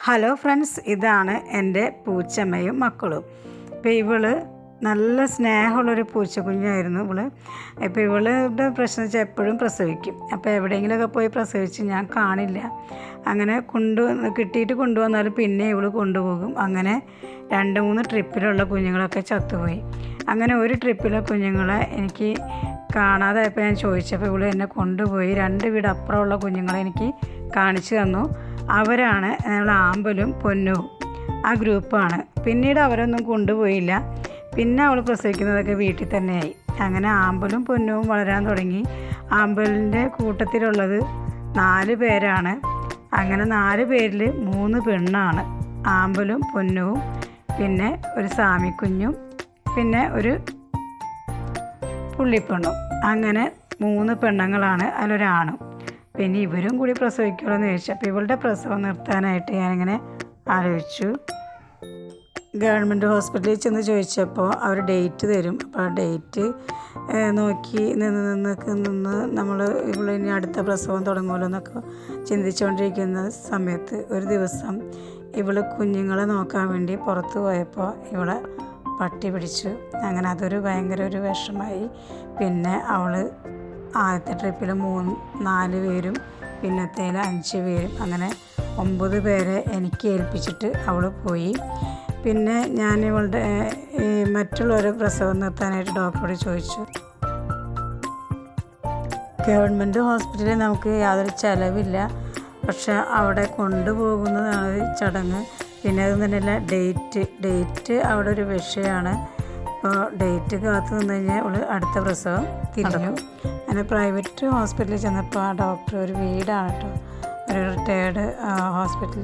Hello friends ഇതാണ് എന്റെ പൂച്ചമ്മയും മക്കളും. ഇപ്പോൾ ഇവൾ നല്ല സ്നേഹമുള്ളൊരു പൂച്ചക്കുഞ്ഞായിരുന്നു ഇവൾ. ഇപ്പോൾ ഇവളുടെ പ്രശ്നം വെച്ചാൽ എപ്പോഴും പ്രസവിക്കും. അപ്പോൾ എവിടെയെങ്കിലുമൊക്കെ പോയി പ്രസവിച്ച് ഞാൻ കാണില്ല. അങ്ങനെ കൊണ്ടു കിട്ടിയിട്ട് കൊണ്ടുവന്നാലും പിന്നെ ഇവൾ കൊണ്ടുപോകും. അങ്ങനെ രണ്ട് മൂന്ന് ട്രിപ്പിലുള്ള കുഞ്ഞുങ്ങളൊക്കെ ചത്തുപോയി. അങ്ങനെ ഒരു ട്രിപ്പിലെ കുഞ്ഞുങ്ങളെ എനിക്ക് കാണാതായപ്പോൾ ഞാൻ ചോദിച്ചപ്പോൾ ഇവൾ എന്നെ കൊണ്ടുപോയി. രണ്ട് വീട് അപ്പുറമുള്ള കുഞ്ഞുങ്ങളെ എനിക്ക് കാണിച്ചു തന്നു. അവരാണ് നമ്മൾ ആമ്പലും പൊന്നും ആ ഗ്രൂപ്പാണ്. പിന്നീട് അവരൊന്നും കൊണ്ടുപോയില്ല. പിന്നെ അവൾ പ്രസവിക്കുന്നതൊക്കെ വീട്ടിൽ തന്നെയായി. അങ്ങനെ ആമ്പലും പൊന്നവും വളരാൻ തുടങ്ങി. ആമ്പലിന്റെ കൂട്ടത്തിലുള്ളത് നാല് പേരാണ്. അങ്ങനെ നാല് പേരിൽ മൂന്ന് പെണ്ണാണ്. ആമ്പലും പൊന്നവും പിന്നെ ഒരു സാമിക്കുഞ്ഞും പിന്നെ ഒരു പുള്ളിപ്പെണ്ണും. അങ്ങനെ മൂന്ന് പെണ്ണുങ്ങളാണ് അതിലൊരാണും. പിന്നെ ഇവരും കൂടി പ്രസവിക്കുമല്ലോ എന്ന് ചോദിച്ചു. അപ്പോൾ ഇവളുടെ പ്രസവം നിർത്താനായിട്ട് ഞാനിങ്ങനെ ആലോചിച്ചു. ഗവൺമെന്റ് ഹോസ്പിറ്റലിൽ ചെന്ന് ചോദിച്ചപ്പോൾ അവർ ഡേറ്റ് തരും. അപ്പോൾ ആ ഡേറ്റ് നോക്കി നിന്ന് നിന്ന് നിന്ന് നമ്മൾ ഇവിടെ ഇനി അടുത്ത പ്രസവം തുടങ്ങുമല്ലോ എന്നൊക്കെ ചിന്തിച്ചുകൊണ്ടിരിക്കുന്ന സമയത്ത് ഒരു ദിവസം ഇവൾ കുഞ്ഞുങ്ങളെ നോക്കാൻ വേണ്ടി പുറത്ത് പോയപ്പോൾ ഇവളെ പട്ടി പിടിച്ചു. അങ്ങനെ അതൊരു ഭയങ്കര ഒരു വിഷമായി. പിന്നെ അവൾ ആദ്യത്തെ ട്രിപ്പിൽ മൂന്ന് നാല് പേരും പിന്നത്തേൽ അഞ്ച് പേരും അങ്ങനെ ഒമ്പത് പേരെ എനിക്ക് ഏൽപ്പിച്ചിട്ട് അവൾ പോയി. പിന്നെ ഞാൻ ഇവളുടെ മറ്റുള്ളവരെ പ്രസവം നിർത്താനായിട്ട് ഡോക്ടറോട് ചോദിച്ചു. ഗവൺമെന്റ് ഹോസ്പിറ്റലിൽ നമുക്ക് യാതൊരു ചിലവില്ല. പക്ഷെ അവിടെ കൊണ്ടുപോകുന്നതാണ് ചടങ്ങ്. പിന്നെ അത് തന്നെയല്ല ഡേറ്റ്. ഡേറ്റ് അവിടെ ഒരു വിഷയമാണ്. അപ്പോൾ ഡേറ്റ് കാത്തു നിന്ന് കഴിഞ്ഞാൽ അവൾ അടുത്ത പ്രസവം തിരിഞ്ഞു. അങ്ങനെ പ്രൈവറ്റ് ഹോസ്പിറ്റലിൽ ചെന്നപ്പോൾ ആ ഡോക്ടർ ഒരു വീടാണ് കേട്ടോ ഒരു റിട്ടയേർഡ് ഹോസ്പിറ്റൽ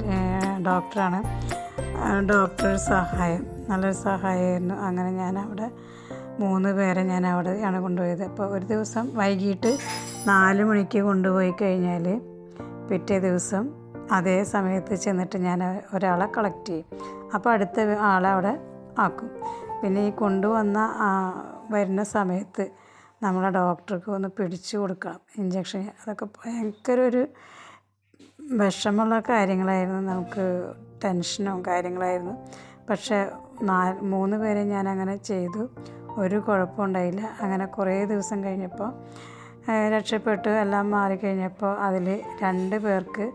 ഡോക്ടറാണ് ഡോക്ടർ സഹായം. നല്ലൊരു സഹായമായിരുന്നു. അങ്ങനെ ഞാൻ അവിടെ മൂന്ന് പേരെ ഞാൻ അവിടെയാണ് കൊണ്ടുപോയത്. അപ്പോൾ ഒരു ദിവസം വൈകിട്ട് നാല് മണിക്ക് കൊണ്ടുപോയി കഴിഞ്ഞാൽ പിറ്റേ ദിവസം അതേ സമയത്ത് ചെന്നിട്ട് ഞാൻ ഒരാളെ കളക്ട് ചെയ്യും. അപ്പോൾ അടുത്ത ആളെ അവിടെ ആക്കും. പിന്നെ ഈ കൊണ്ടുവന്ന വരുന്ന സമയത്ത് നമ്മളെ ഡോക്ടർക്ക് ഒന്ന് പിടിച്ചു കൊടുക്കണം. ഇഞ്ചക്ഷൻ അതൊക്കെ ഭയങ്കര ഒരു വിഷമമുള്ള കാര്യങ്ങളായിരുന്നു. നമുക്ക് ടെൻഷനും കാര്യങ്ങളായിരുന്നു. പക്ഷേ നാല് മൂന്ന് പേരെ ഞാൻ അങ്ങനെ ചെയ്തു. ഒരു കുഴപ്പമുണ്ടായില്ല അങ്ങനെ കുറേ ദിവസം കഴിഞ്ഞപ്പോൾ രക്ഷപ്പെട്ടു. എല്ലാം മാറിക്കഴിഞ്ഞപ്പോൾ അതിൽ രണ്ട് പേർക്ക്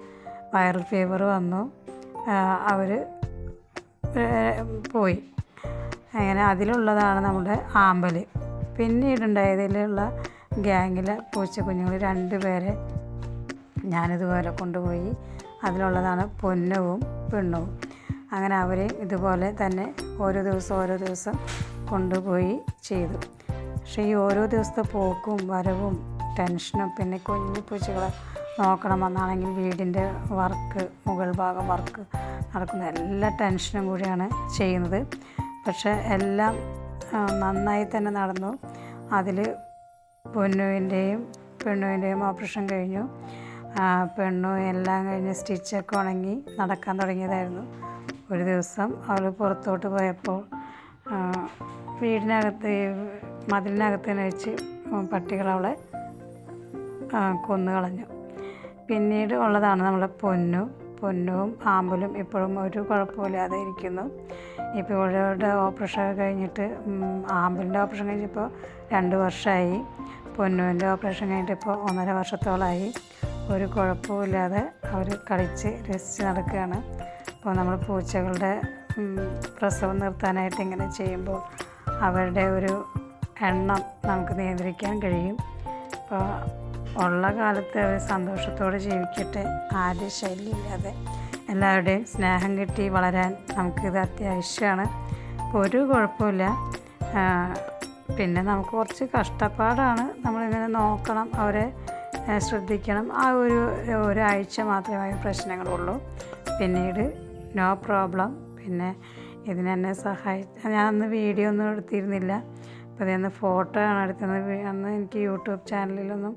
വൈറൽ ഫീവർ വന്നു. അവർ പോയി. അങ്ങനെ അതിലുള്ളതാണ് നമ്മുടെ ആമ്പൽ. പിന്നീടുണ്ടായതിലുള്ള ഗ്യാങ്ങിലെ പൂച്ചക്കുഞ്ഞുങ്ങൾ രണ്ട് പേരെ ഞാനിതുപോലെ കൊണ്ടുപോയി അതിലുള്ളതാണ് പൊന്നവും പെണ്ണവും അങ്ങനെ അവരെ ഇതുപോലെ തന്നെ ഓരോ ദിവസം ഓരോ ദിവസം കൊണ്ടുപോയി ചെയ്തു. പക്ഷേ ഈ ഓരോ ദിവസത്തെ പോക്കും വരവും ടെൻഷനും പിന്നെ കുഞ്ഞു പൂച്ചകളെ നോക്കണമെന്നാണെങ്കിൽ വീടിന്റെ വർക്ക് മുകൾ ഭാഗം വർക്ക് നടക്കുന്ന എല്ലാ ടെൻഷനും കൂടിയാണ് ചെയ്യുന്നത്. പക്ഷേ എല്ലാം നന്നായി തന്നെ നടന്നു. അതിൽ പൊന്നുവിന്റെയും പെണ്ണുവിന്റെയും ഓപ്പറേഷൻ കഴിഞ്ഞു. പെണ്ണു എല്ലാം കഴിഞ്ഞ് സ്റ്റിച്ചൊക്കെ ഉണങ്ങി നടക്കാൻ തുടങ്ങിയതായിരുന്നു. ഒരു ദിവസം അവൾ പുറത്തോട്ട് പോയപ്പോൾ വീടിനകത്ത് മതിലിനകത്ത് തന്നെ വെച്ച് പട്ടികളവളെ കൊന്നു കളഞ്ഞു. പിന്നീട് ഉള്ളതാണ് നമ്മളെ പൊന്നു. പൊന്നും ആമ്പലും ഇപ്പോഴും ഒരു കുഴപ്പമില്ലാതെ ഇരിക്കുന്നു. ഇപ്പോൾ ഇവളുടെ ഓപ്പറേഷൻ കഴിഞ്ഞിട്ട് ആമ്പിളിന്റെ ഓപ്പറേഷൻ കഴിഞ്ഞിപ്പോൾ രണ്ട് വർഷമായി. പൊന്നുവിന്റെ ഓപ്പറേഷൻ കഴിഞ്ഞിട്ട് ഇപ്പോൾ ഒന്നര വർഷത്തോളമായി. ഒരു കുഴപ്പമില്ലാതെ അവർ കളിച്ച് രസിച്ച് നടക്കുകയാണ്. അപ്പോൾ നമ്മൾ പൂച്ചകളുടെ പ്രസവം നിർത്താനായിട്ട് ഇങ്ങനെ ചെയ്യുമ്പോൾ അവരുടെ ഒരു എണ്ണം നമുക്ക് നിയന്ത്രിക്കാൻ കഴിയും. അപ്പോൾ ഉള്ള കാലത്ത് അവർ സന്തോഷത്തോടെ ജീവിക്കട്ടെ. ആരും ശല്യമില്ലാതെ എല്ലാവരുടെയും സ്നേഹം കിട്ടി വളരാൻ നമുക്കിത് അത്യാവശ്യമാണ്. അപ്പോൾ ഒരു കുഴപ്പമില്ല. പിന്നെ നമുക്ക് കുറച്ച് കഷ്ടപ്പാടാണ്. നമ്മളിങ്ങനെ നോക്കണം അവരെ ശ്രദ്ധിക്കണം. ആ ഒരു ഒരാഴ്ച മാത്രമേ പ്രശ്നങ്ങളുള്ളൂ. പിന്നീട് നോ പ്രോബ്ലം. പിന്നെ ഇതിനെന്നെ സഹായി ഞാൻ അന്ന് വീഡിയോ ഒന്നും എടുത്തിരുന്നില്ല. അപ്പോൾ അതിന്ന് ഫോട്ടോ ആണ് എടുത്തത്. അന്ന് എനിക്ക് യൂട്യൂബ് ചാനലിലൊന്നും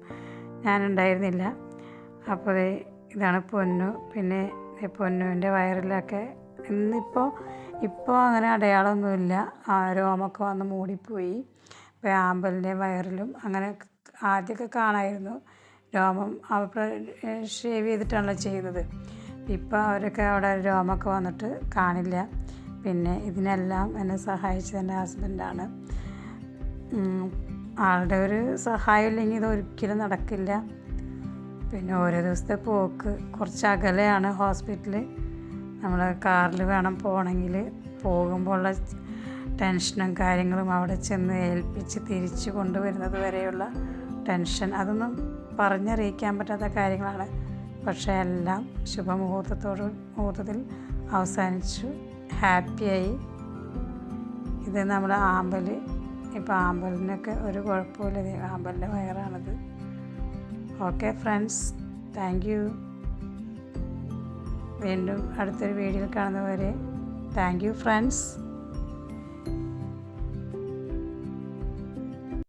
ഞാനുണ്ടായിരുന്നില്ല. അപ്പോൾ ഇതാണ് പൊന്നു. പിന്നെ പൊന്നുവിന്റെ വയറിലൊക്കെ. ഇന്നിപ്പോൾ ഇപ്പോൾ അങ്ങനെ അടയാളമൊന്നുമില്ല. രോമൊക്കെ വന്ന് മൂടിപ്പോയി. ഇപ്പോൾ ആമ്പലിന്റെ വയറിലും അങ്ങനെ ആദ്യമൊക്കെ കാണായിരുന്നു രോമം അവ ഷേവ് ചെയ്തിട്ടാണല്ലോ ചെയ്യുന്നത്. ഇപ്പോൾ അവരൊക്കെ അവിടെ രോമൊക്കെ വന്നിട്ട് കാണില്ല. പിന്നെ ഇതിനെല്ലാം എന്നെ സഹായിച്ചത് എന്റെ ഹസ്ബൻഡാണ്. ആളുടെ ഒരു സഹായം ഇല്ലെങ്കിൽ ഇത് ഒരിക്കലും നടക്കില്ല. പിന്നെ ഓരോ ദിവസത്തെ പോക്ക്. കുറച്ച് അകലെയാണ് ഹോസ്പിറ്റൽ നമ്മൾ കാറിൽ വേണം പോകണമെങ്കിൽ പോകുമ്പോഴുള്ള ടെൻഷനും കാര്യങ്ങളും അവിടെ ചെന്ന് ഏൽപ്പിച്ച് തിരിച്ചു കൊണ്ടുവരുന്നത് വരെയുള്ള ടെൻഷൻ. അതൊന്നും പറഞ്ഞറിയിക്കാൻ പറ്റാത്ത കാര്യങ്ങളാണ്. പക്ഷേ എല്ലാം ശുഭമുഹൂർത്തത്തോട് മുഹൂർത്തത്തിൽ അവസാനിച്ചു. ഹാപ്പിയായി. ഇത് നമ്മൾ ആമ്പൽ ഇപ്പോൾ ആമ്പലിനൊക്കെ ഒരു കുഴപ്പമില്ല ആമ്പലിന്റെ വയറാണിത്. ഓക്കെ ഫ്രണ്ട്സ് താങ്ക് യു വീണ്ടും അടുത്തൊരു വീഡിയോയിൽ കാണുന്നവരെ താങ്ക് യു ഫ്രണ്ട്സ്